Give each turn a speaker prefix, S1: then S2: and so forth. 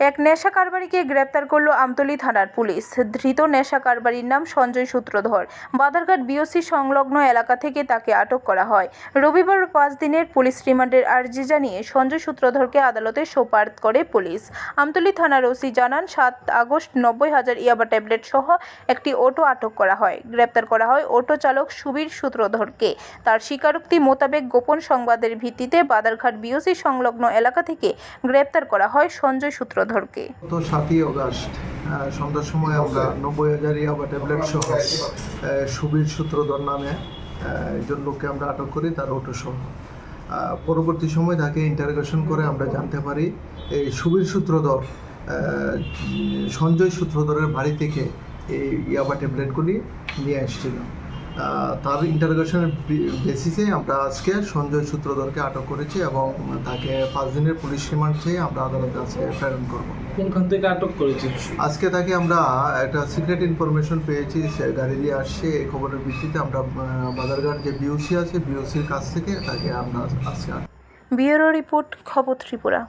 S1: এক নেশা কারবারিকে গ্রেপ্তার করল আমতলী থানার পুলিশ। ধৃত নেশা কারবারির নাম সঞ্জয় সূত্রধর। বাদারঘাট বিওসি সংলগ্ন এলাকা থেকে তাকে আটক করা হয়। রবিবার পাঁচ দিনের পুলিশ রিমান্ডের আর্জি জানিয়ে সঞ্জয় সূত্রধরকে আদালতে সোপার্দ করে পুলিশ। আমতলী থানার ওসি জানান, সাত আগস্ট নব্বই হাজার ইয়াবা ট্যাবলেট সহ একটি অটো আটক করা হয়। গ্রেপ্তার করা হয় অটো চালক সুবীর সূত্রধরকে। তার স্বীকারোক্তি মোতাবেক গোপন সংবাদের ভিত্তিতে বাদারঘাট বিওসি সংলগ্ন এলাকা থেকে গ্রেপ্তার করা হয় সঞ্জয় সূত্রধরকে
S2: গত সাতই অগাস্ট সন্ধ্যার সময় আমরা নব্বই হাজার ইয়াবা ট্যাবলেট সহ সুবীর সূত্রধর নামে একজন লোককে আমরা আটক করি, তার অটো সহ পরবর্তী সময় তাকে ইন্টারোগেশন করে আমরা জানতে পারি, এই সুবীর সূত্রধর সঞ্জয় সূত্রধরের বাড়ি থেকে এই ইয়াবা ট্যাবলেটগুলি নিয়ে এসেছিল। তার ইন্টারোগেশনের বেসিসে আমরা আজকে সঞ্জয় সূত্রধরকে আটক করেছি এবং তাকে পাঁচ দিনের পুলিশ রিমান্ড চেয়ে আমরা আদালতে আজকে প্রেরণ করব।
S3: কোনখান থেকে আটক করেছে
S2: আজকে তাকে আমরা একটা সিক্রেট ইনফরমেশন পেয়েছি সে গাড়ি দিয়ে আসছে এই খবরের ভিত্তিতে আমরা বাজারঘাট যে বিওসি আছে বিওসির কাছ থেকে তাকে আমরা আজকে আটক
S1: রিপোর্ট খবর ত্রিপুরা।